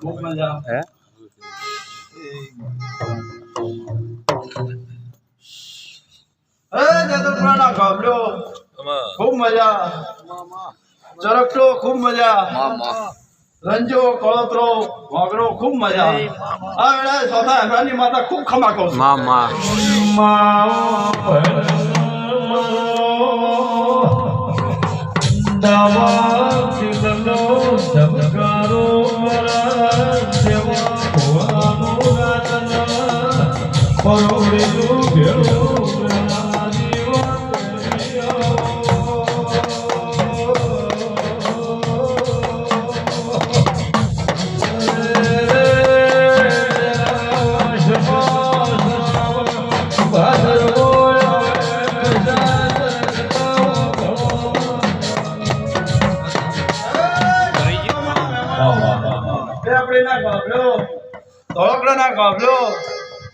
ખૂબ મજા હે. જતનપુરાના ગામડો. ખૂબ મજા. ચરકટો ખૂબ મજા. રંજો કળોતરો વાગડો ખૂબ મજા. આ વેળાએ ચોથા હેમરાની માતા ખૂબ ખમા મામા. છું મા મા Oh, ધોળકડાના ગામડો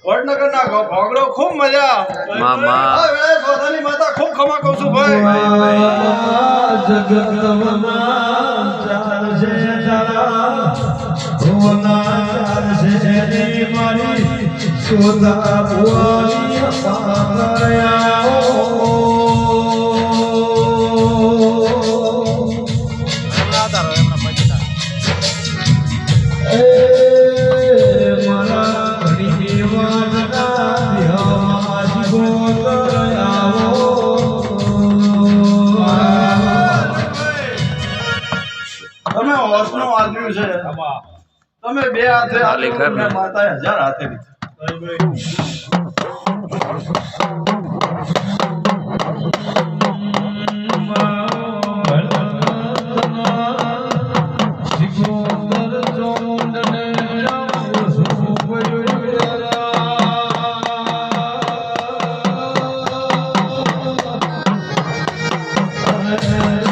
વડનગરના ગા- ભાગડો ખૂબ મજા. મા મા આ વેળાએ ચોથાની માતા ખૂબ ખમા કહું છું ભાઈ. તમે હોશનું છે. તમે બે હાથે માતા હજાર હાથે. ભગવાન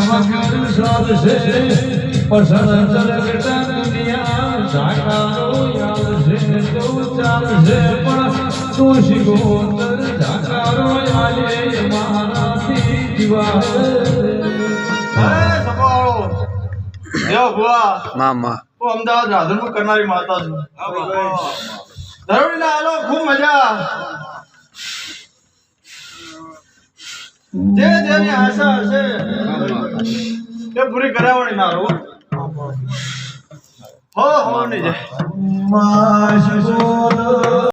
વગર છે પસંદ જગત દુનિયા ઝાકારો યાદ છે? તો ચાલશે આલે મારાથી જીવા હું અમદાવાદ રાધનપુર કરનારી માતા છું ધરોડીના હાલો ખૂબ મજા. જે જેની આશા હશે એ પૂરી કરાવવાની ના રહો હો હો ની જય.